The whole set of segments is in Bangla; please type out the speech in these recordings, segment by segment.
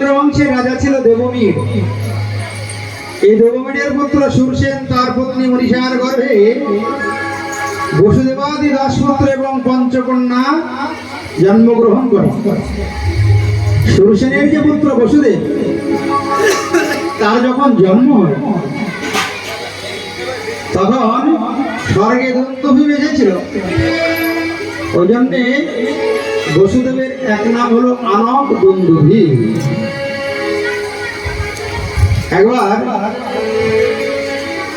চন্দ্রবংশের রাজা ছিল দেবমীর। এই দেবমীরের পুত্র সুরসেন তার পত্নী মনীষার গর্ভে বসুদেবাদি দাসপুত্র এবং পঞ্চকন্যা জন্মগ্রহণ করে। সুরসেনের যে পুত্র বসুদেব, তার যখন জন্ম হয়, তখন স্বর্গে দন্তভি বেঁচেছিল ওই জন্যে বসুদেবের এক নাম হলো আনক দুন্দুভি একবার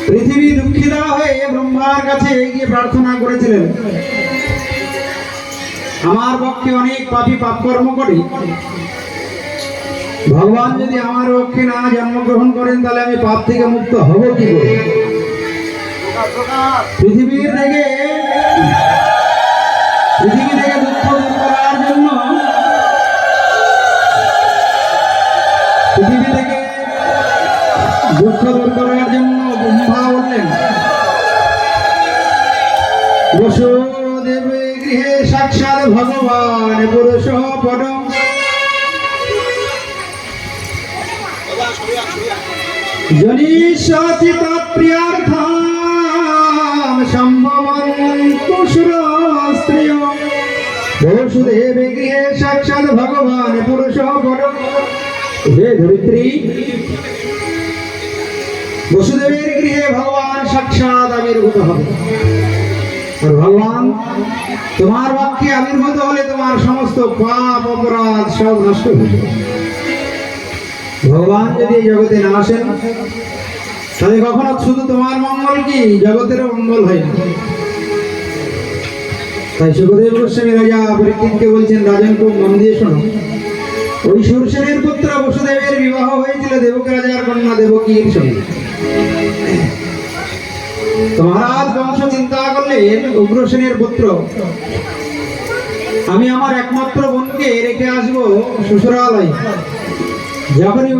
পৃথিবী দুঃখিতা হয়ে ব্রহ্মার কাছে গিয়ে প্রার্থনা করেছিলেন। আমার পক্ষে অনেক পাপী পাপ কর্ম করি। ভগবান যদি আমার পক্ষে না জন্মগ্রহণ করেন, তাহলে আমি পাপ থেকে মুক্ত হব কি করে? পৃথিবীর থেকে দুঃখ দূর করার জন্য ব্রহ্মা বললেন বসুদেব গৃহে সাক্ষাৎ ভগবান পুরুষ পরম জনিষ্যতি তৎপ্রিয়ার্থাম সম্ভবন্তু সুরস্ত্রিয় বসুদেব গৃহে সাক্ষাৎ ভগবান পুরুষ পরম হে ধরিত্রী বসুদেবের গৃহে ভগবান সাক্ষাৎ আবির্ভূত হবে। ভগবান, তোমার বাক্যে আবির্ভূত হলে তোমার সমস্ত পাপ, অপরাধ সব নষ্ট হয়ে। ভগবান যদি এই জগতে না আসেন, তাহলে কখনো শুধু তোমার মঙ্গল কি? জগতেরও মঙ্গল হয় না। তাই সুখদেব গোস্বামী রাজা পরীক্ষিতকে বলছেন, রাজন, খুব মন দিয়ে শোনো। ওই সুরসেনের পুত্র বসুদেবের বিবাহ হয়েছিল দেবক রাজার কন্যা দেবকীর সঙ্গে। মহারাজ, বংশ চিন্তা করলেন উগ্রসেনের পুত্র। আমি আমার একমাত্র বোনকে রেখে শ্বশুরালয়। যখনই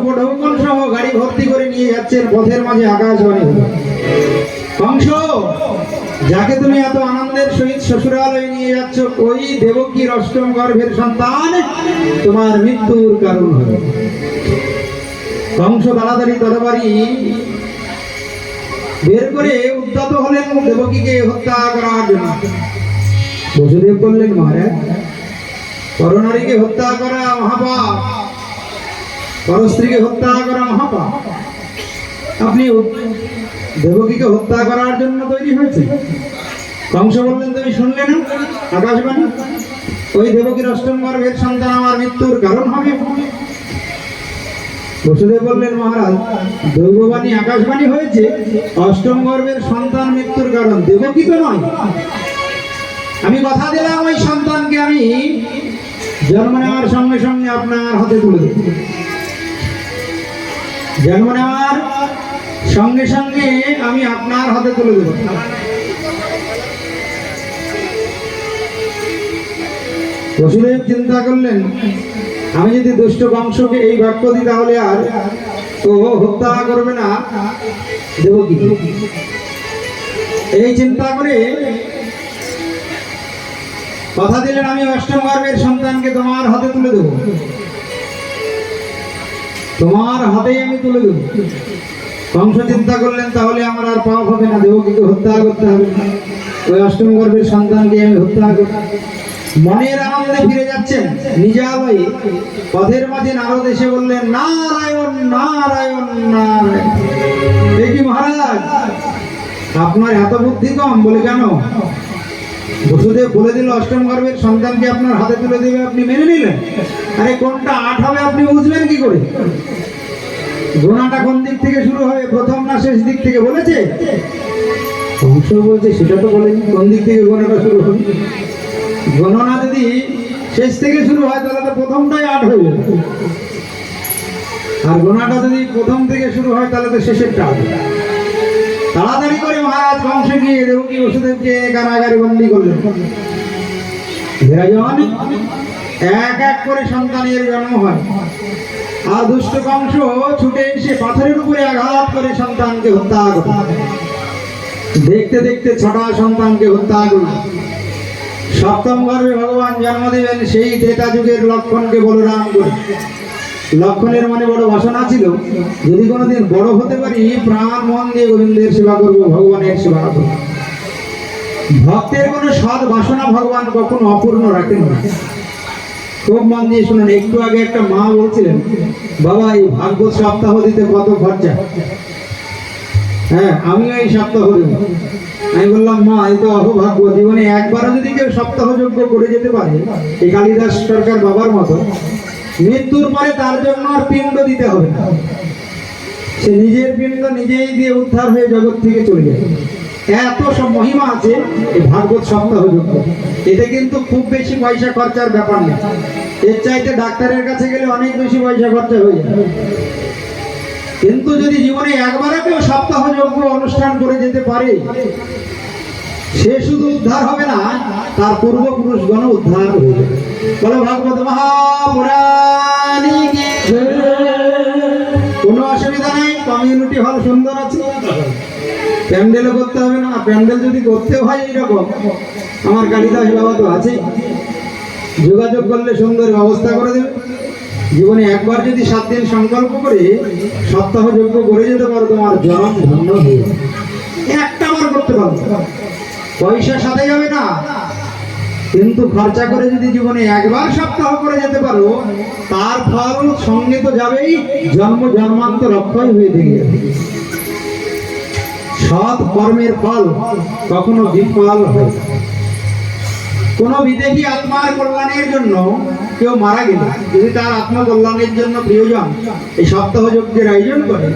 সহ গাড়ি ভর্তি করে নিয়ে যাচ্ছেন, পথের মাঝে আকাশবাণী। কংস যাকে তুমি এত আনন্দের সহিত শ্বশুরালয়ে নিয়ে যাচ্ছ, ওই দেবকীর অষ্টম গর্ভের সন্তান, তোমার মৃত্যুর কারণ হবে। কংস তাড়াতাড়ি তরবারি বের করে উদ্যত হলেন দেবকীকে হত্যা করার জন্য। বসুদেব বললেন মহারাজ করোনারীকে হত্যা করা মহাপাপ। পরস্ত্রীকে হত্যা করা মহাপাপ। আপনি দেবকীকে হত্যা করার জন্য তৈরি হয়েছে। কংস বললেন তুমি শুনলে না? আকাশবাণী? ওই দেবকীর অষ্টম গর্ভের সন্তান আমার মৃত্যুর কারণ হবে। বসুদেব বললেন, মহারাজ, দৈববাণী আকাশবাণী হয়েছে, অষ্টম গর্ভের সন্তান মৃত্যুর কারণ। দেবকী তো নয়? আমি কথা দিলাম ওই সন্তানকে আমি, জন্ম নেওয়ার সঙ্গে সঙ্গে আপনার হাতে তুলে দেব। জন্ম নেওয়ার সঙ্গে সঙ্গে আমি আপনার হাতে তুলে দেব। বসুদেব চিন্তা করলেন আমি যদি দুষ্ট বংশকে এই বাক্য দিই তাহলে আর ও হত্যা করবে না। দেব কি এই চিন্তা করে কথা দিলেন আমি অষ্টম গর্ভের সন্তানকে তোমার হাতে তুলে দেব। তোমার হাতেই আমি তুলে দেব। কংস চিন্তা করলেন তাহলে আমার আর পাপ হবে না। দেবকীকে হত্যা করতে হবে। ওই অষ্টম গর্ভের সন্তানকে আমি হত্যা করব। মনের আনন্দে ফিরে যাচ্ছেন। নিজালয়ে পথের মাঝে নারদ এসে বললেন, নারায়ণ নারায়ণ নারায়ণ। দেখি মহারাজ, আপনার এত বুদ্ধি কম বলে কেন? বসুদেব বলে দিল, অষ্টম গর্ভের সন্তানকে আপনার হাতে তুলে দেবে? আপনি মেনে নিলেন? আরে, কোনটা আট হবে আপনি বুঝবেন কি করে? গোনাটা কোন দিক থেকে শুরু হবে, প্রথম না শেষ দিক থেকে বলেছে? বলছে, সেটা তো বলেনি, কোন দিক থেকে গোনাটা শুরু হবে? গণনা যদি শেষ থেকে শুরু হয়, তাহলে তো প্রথমটাই আট হয়ে যাবে। আর গোনাটা যদি প্রথম থেকে শুরু হয়, তাহলে তো শেষেরটা হবে। তাড়াতাড়ি করে মহারাজ কংস গিয়ে দেবকী বসুদেবকে কারাগারে বন্দি করলেন। বিরাজন এক এক করে সন্তানের জন্ম হয়। আর দুষ্ট কংস ছুটে এসে পাথরের উপরে আঘাত করে সন্তানকে হত্যা করে। দেখতে দেখতে ছটা সন্তানকে হত্যা করল। সপ্তম গর্ভে ভগবান জন্ম দেবেন, সেই ত্রেতা যুগের লক্ষণকে বলরাম করে লক্ষণের মনে বড় বাসনা ছিল, যদি কোনোদিন বড় হতে পারি, প্রাণ, মন দিয়ে গোবিন্দের সেবা করব, ভগবানের সেবা করব। ভক্তের কোনো সৎ বাসনা ভগবান কখনো অপূর্ণ রাখেন না। খুব মন দিয়ে শুনুন, একটু আগে একটা মা বলছিলেন, বাবা, এই ভাগবত সপ্তাহ দিতে কত খরচা? হ্যাঁ আমিও এই সপ্তাহ দেব। আমি বললাম, মা, এই তো অহভাগ্য জীবনে একবারও যদি কেউ সপ্তাহ যোগ্য করে যেতে পারে, এই কালিদাস সরকার বাবার মতো, মৃত্যুর পরে তার জন্য আর পিণ্ড দিতে হবে না। সে নিজের পিণ্ড নিজেই দিয়ে উদ্ধার হয়ে জগৎ থেকে চলে যাবে এত সব মহিমা আছে, এই ভাগবত সপ্তাহ যোগ্য এতে কিন্তু খুব বেশি পয়সা খরচার ব্যাপার না এর চাইতে ডাক্তারের কাছে গেলে অনেক বেশি পয়সা খরচা হয়ে যায়। কিন্তু যদি জীবনে একবারে কেউ সপ্তাহযোগ্য অনুষ্ঠান করে যেতে পারে, সে শুধু উদ্ধার হবে না, তার পূর্বপুরুষগণ উদ্ধার হয়ে যাবে। বলো ভাগবত মহাপুরাণী কোনো অসুবিধা নেই কমিউনিটি হল সুন্দর আছে। প্যান্ডেলও করতে হবে না, প্যান্ডেল যদি করতে হয় এইরকম। আমার কালিদাস বাবা তো আছেই যোগাযোগ করলে সুন্দর ব্যবস্থা করে দেবে। জীবনে একবার যদি সাত দিন সংকল্প করে সপ্তাহ যোগ্য করে যেতে পারো তোমার জনম ধন্য হয়ে একটা বার করতে পারো পয়সা সাথে যাবে না। কিন্তু খরচা করে যদি জীবনে একবার সপ্তাহ করে যেতে পারো, তার ফল সঙ্গে তো যাবেই, জন্ম জন্মান্তর অক্ষয় হয়ে থেকে সৎ কর্মের ফল কখনো বিফল হয় কোনো বিদেহী আত্মার কল্যাণের জন্য কেউ মারা গেল, যদি তার আত্মা কল্যাণের জন্য প্রিয়জন, এই সপ্তাহ যজ্ঞের আয়োজন করে,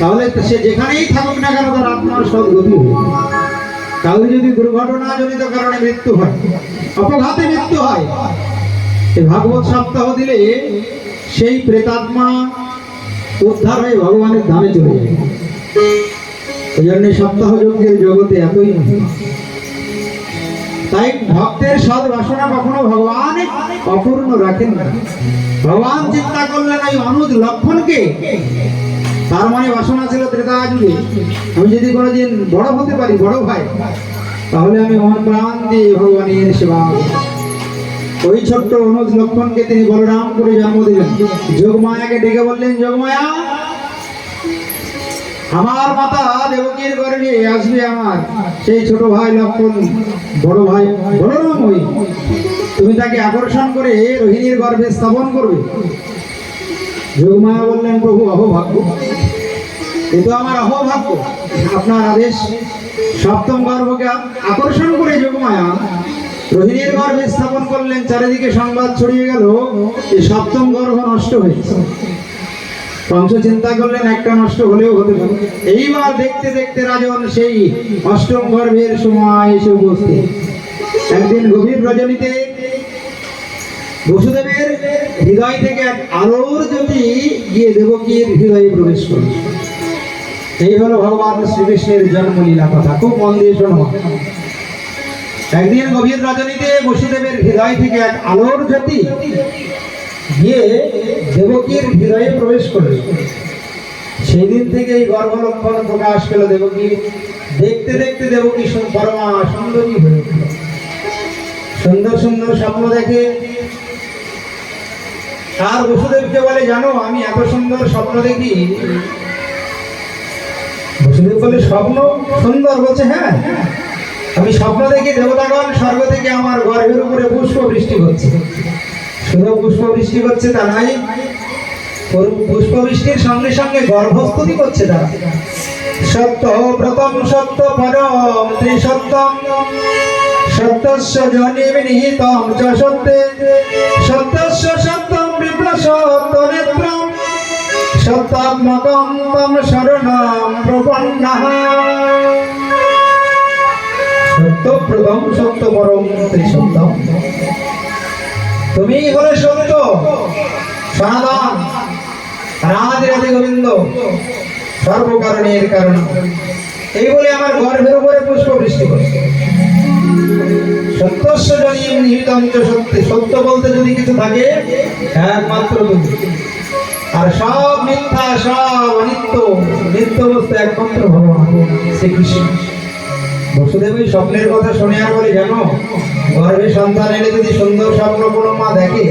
তাহলে সে যেখানেই থাকুক না কেন তার আত্মার সদ্গতি তাহলে যদি দুর্ঘটনা জনিত কারণে মৃত্যু হয়, অপঘাতে মৃত্যু হয়, এই ভাগবত সপ্তাহ দিলে সেই প্রেতাত্মা উদ্ধার হয়ে ভগবানের ধামে চলে যায়। এই জন্য সপ্তাহ যজ্ঞের জগতে এতই মহিমা। তাই ভক্তের সদ বাসনা কখনো ভগবান অপূর্ণ রাখেন না। ভগবান চিন্তা করলেন ওই অনুজ লক্ষণকে? তার মানে বাসনা ছিল ত্রেতা যুগে আমি যদি কোনোদিন বড় হতে পারি, বড় ভাই, তাহলে আমি মন প্রাণ দিয়ে ভগবানের সেবা। ওই ছোট্ট অনুজ লক্ষণকে তিনি বলরাম করে জন্ম দিলেন। যোগমায়াকে ডেকে বললেন, যোগমায়া আমার মাতা দেবকীর গর্ভে আসবে আমার। সেই ছোট ভাই লক্ষণ, বড় ভাই বলরাম হই তুমি তাকে আকর্ষণ করে রোহিণীর গর্ভে স্থাপন করবে। যোগমায়া বললেন, প্রভু, অহভাগ্য। তো আমার অহভাগ্য। আপনার আদেশ। সপ্তম গর্ভকে আকর্ষণ করে যোগমায়া রোহিণীর গর্ভে স্থাপন করলেন, চারিদিকে সংবাদ ছড়িয়ে গেল এই সপ্তম গর্ভ নষ্ট হয়েছে। কংস চিন্তা করলেন, একটা নষ্ট হলেও হতে পারে। এইবার দেখতে দেখতে রাজন সেই অষ্টম গর্ভের সময় এসে উপস্থিত। একদিন গভীর রজনীতে বসুদেবের হৃদয় থেকে এক আলোর জ্যোতি গিয়ে দেবকীর হৃদয়ে প্রবেশ করল। এই হলো ভগবান শ্রীকৃষ্ণের জন্মলীলা কথা। খুব মন দিয়ে শোনো। একদিন গভীর রজনীতে বসুদেবের হৃদয় থেকে এক আলোর জ্যোতি গিয়ে দেবকীর হৃদয়ে প্রবেশ করল। সেই দিন থেকে এই গর্ভলক্ষণ প্রকাশ পেল দেবকী। দেখতে দেখতে দেবকী পরমা সুন্দরী হয়ে উঠল। সুন্দর সুন্দর স্বপ্ন দেখে আর বসুদেবকে বলে, জানো, আমি এত সুন্দর স্বপ্ন দেখি। বসুদেব বলে, স্বপ্ন সুন্দর বলছে হ্যাঁ। আমি স্বপ্ন দেখি দেবতাগণ স্বর্গ থেকে আমার গর্ভের উপরে পুষ্প বৃষ্টি হচ্ছে। শুধু পুষ্প বৃষ্টি করছে তা নাই পুর- পুষ্প বৃষ্টির সঙ্গে সঙ্গে গর্ভস্তুতি করছে তারা। সত্য, প্রথম সত্য পরম ত্রিসত্যম, সত্যস্য জনিম নিহিতম চ সত্যে। সত্যস্য সত্যম বিপ্লসত্য নেত্রম সত্যাত্মকম তম শরণম প্রপন্নঃ। সত্য প্রথম সত্য পরম, ত্রিসত্যম। তুমি হলে সত্য। সনাতন রাধে রাধে গোবিন্দ কারণ। এই বলে আমার গর্ভের উপরে পুষ্প বৃষ্টি করছে সত্যস্য নিহিতম চ সত্যি, সত্য বলতে যদি কিছু থাকে, একমাত্র তুমি। আর সব মিথ্যা, সব অনিত্য নিত্য বস্তু একমাত্র ভগবান, শ্রীকৃষ্ণ। বসুদেব ওই স্বপ্নের কথা শুনে বলে জানো? গর্ভে সন্তান এলে যদি সুন্দর স্বপ্ন কোনো মা দেখে,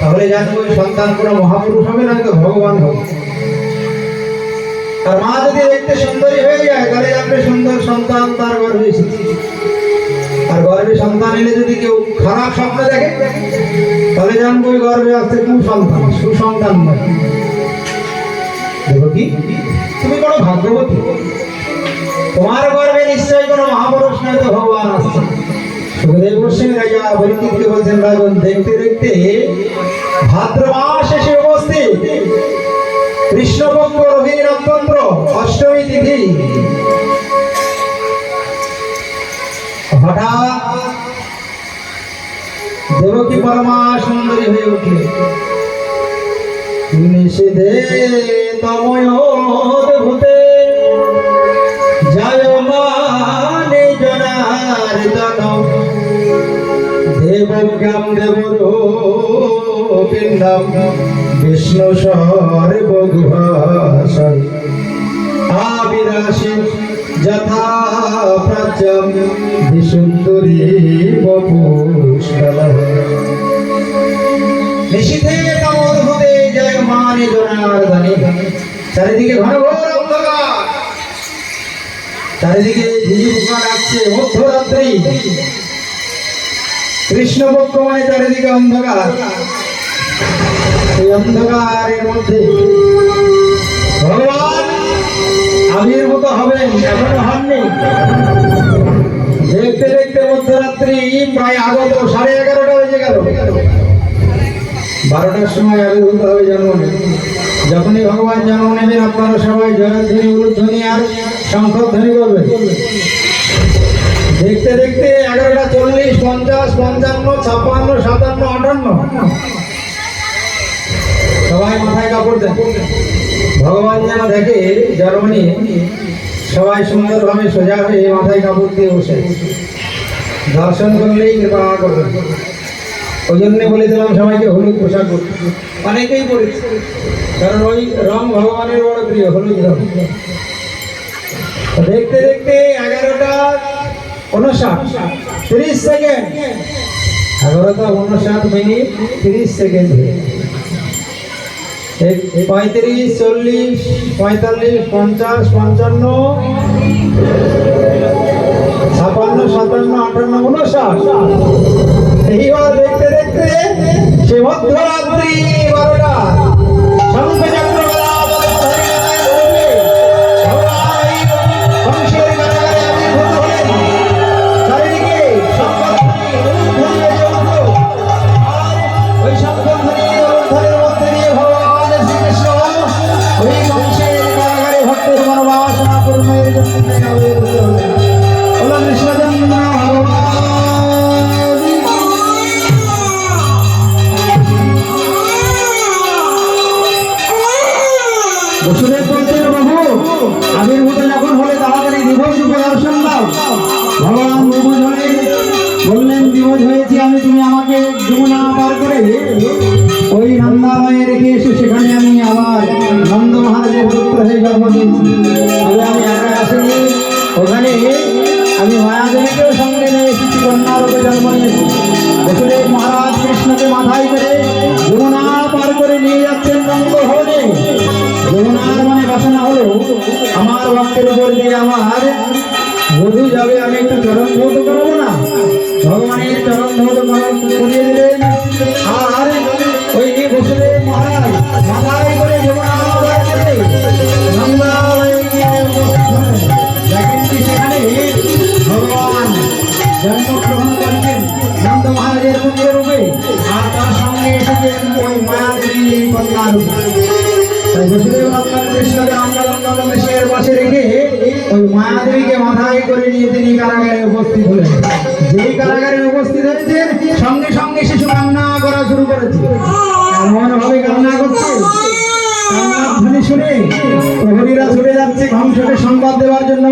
তাহলে জানব ওই সন্তান কোনো মহাপুরুষ হবে না ভগবান হবে। আর মা যদি দেখতে সুন্দরী হয়ে যায়, তাহলে জানবে সুন্দর সন্তান তার গর্ভে এসেছে আর গর্ভে সন্তান এলে যদি কেউ খারাপ স্বপ্ন দেখে, তাহলে জানব ওই গর্ভে আসছে কুসন্তান, সুসন্তান নয়। দেখো কি? তুমি কোনো ভাগ্যবতী। তোমার পরীক্ষিতকে বলছেন রাজন দেখতে দেখতে ভাদ্র মাস এসে উপস্থিত। কৃষ্ণপক্ষ রোহিণী নক্ষত্র অষ্টমী তিথি। হঠাৎ দেবকী পরমা সুন্দরী হয়ে উঠলে নিষেধে তময় ভূতে যায় মানে জনার তন দেবজ্ঞাম দেবর পিণ্ডম বিষ্ণু সর্বগুহাশয়। আবিরাশি যথা প্রাচ্যম বিশুদ্ধরী বপুষ্কল নিশীথে তমোদ্ভুতে জয় মানে জনার্দনে চারিদিকে ঘন ঘোর অন্ধকার। চারিদিকে মধ্যরাত্রি। কৃষ্ণপক্ষ চারিদিকে অন্ধকার। অন্ধকারের মধ্যে ভগবান আবির্ভূত হবেন হননি। দেখতে দেখতে মধ্যরাত্রি প্রায় আগত, সাড়ে এগারোটা বেজে গেল। বারোটার সময় আবির্ভূত হবে জন্ম যখনই ভগবান জন্ম নেবেন, আপনারা সবাই জয়ধ্বনি, উলুধ্বনি আর শঙ্খধ্বনি করবেন। দেখতে দেখতে এগারোটা চল্লিশ পঞ্চান্ন, ছাপ্পান্ন, সাতান্ন, আটান্ন। সবাই মাথায় কাপড় দেন। ভগবান যেন দেখে জার্মানি সবাই সুন্দরভাবে সোজা হয়ে মাথায় কাপড় দিয়ে বসে দর্শন করলেই কৃপা করবেন। ওই জন্য বলেছিলাম সবাইকে হলুদ পোশাক পরতে। অনেকেই পড়েছে কারণ ওই রং ভগবানের বড় প্রিয়, হলুদ রং। দেখতে দেখতে এগারোটা উনষাট সেকেন্ড। মিনিট, তিরিশ সেকেন্ড পঁয়ত্রিশ, চল্লিশ, পঁয়তাল্লিশ, পঞ্চাশ, পঞ্চান্ন, ছাপান্ন, সাতান্ন, আটান্ন উনষাট এইবার দেখতে দেখতে সে মধ্যরাত্রি বারোটা। শঙ্খ ওই নন্দালয়ে রেখে এসে সেখানে আমি আবার নন্দ মহারাজের পুত্র হয়ে জন্ম দিয়েছি তবে আমি একা আসিনি। ওখানে আমি মায়াদেবীকেও সঙ্গে নিয়ে এসেছি কন্যারূপে জন্ম নিয়েছি। বসুদেব মহারাজ কৃষ্ণকে মাথায় করে যমুনা পার করে নিয়ে যাচ্ছেন রঙ্গ ভবনে যমুনার মানে বাসনা হলো, আমার ভক্তের উপর দিয়ে আমার বধু যাবে, আমি একটু চরণ পাশে রেখে ওই মায়াদেবীকে মাথায় করে নিয়ে তিনি কারাগারে উপস্থিত হলেন। যেই কারাগারে উপস্থিত হয়েছেন সঙ্গে সঙ্গে শিশু কান্না করা শুরু করেছে। এমন করছে। কান্নার ছুটে সংবাদ দেওয়ার জন্য।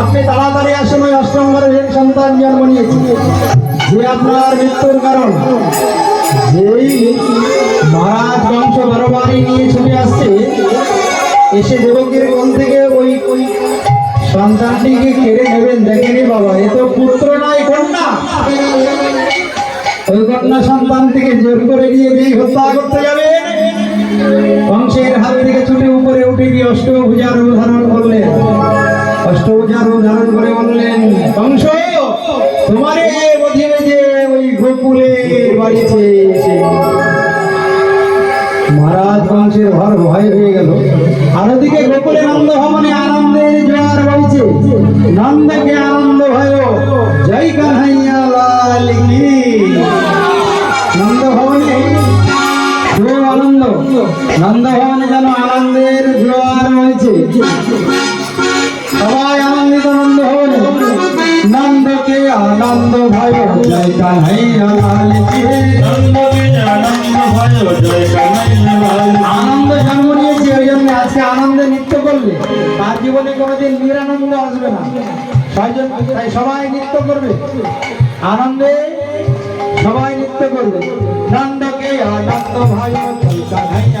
আপনি তাড়াতাড়ি আসুন, ওই অষ্টম বর্ষের সন্তান জন্ম নিয়েছে। যে আপনার মৃত্যুর কারণ যেই মহারাজ বংশ বারোবারই নিয়ে ছুটে আসছে। এসে দেবকীর কোন থেকে ওই ওই সন্তানটিকে কেড়ে নেবেন। দেখেনি বাবা, এ তো পুত্র নয় কন্যা। ওই কন্যা সন্তানটিকে জোর করে নিয়ে যেই হত্যা করতে যাবে, বংশের হাত থেকে ছুটে উপরে উঠে গিয়ে অষ্টভুজার উদাহরণ করলেন। অষ্টভুজার উদাহরণ করে নন্দভবনে যেন আনন্দের জোয়ার রয়েছে সবাই আনন্দিত নন্দভবনে নন্দকে আনন্দ ভয় জয় কানাইয়া আনন্দ আনন্দ জন্ম নিয়েছে ওই জন্য আজকে আনন্দে নৃত্য করলে। তার জীবনে কোনোদিন নিরানন্দ আসবে না। তাই সবাই নৃত্য করবে। আনন্দে সবাই নৃত্য করবে। নন্দকে আনন্দ ভয় 表达一下